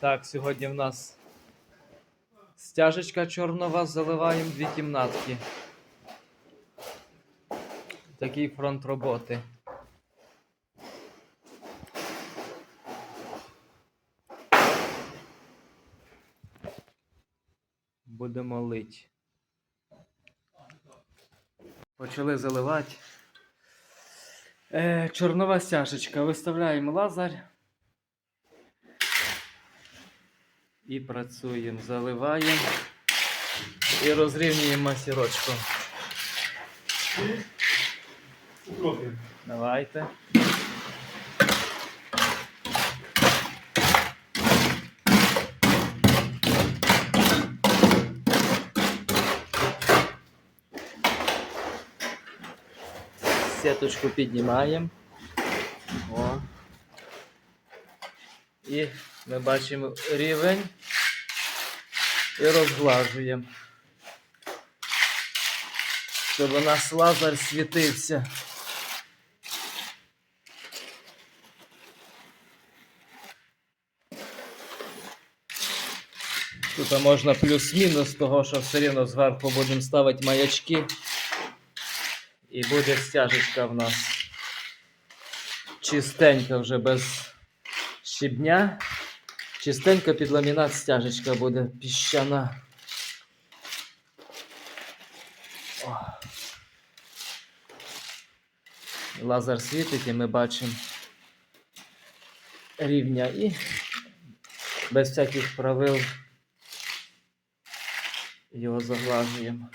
Так, сьогодні в нас стяжечка чорнова, заливаємо дві кімнатки. Такий фронт роботи. Будемо лить. Почали заливати. Е, чорнова стяжечка. Виставляємо лазер. І працюємо, заливаємо і розрівнюємо масірочку. Давайте. Сеточку піднімаємо. О. І ми бачимо рівень і розглажуємо. Щоб у нас лазер світився. Тут можна плюс-мінус того, що все рівно зверху будемо ставити маячки. І буде стяжечка в нас чистенька вже без щебня. Чистенька під ламінат стяжечка буде піщана. О. Лазер світить і ми бачимо рівня і без всяких правил його заглажуємо.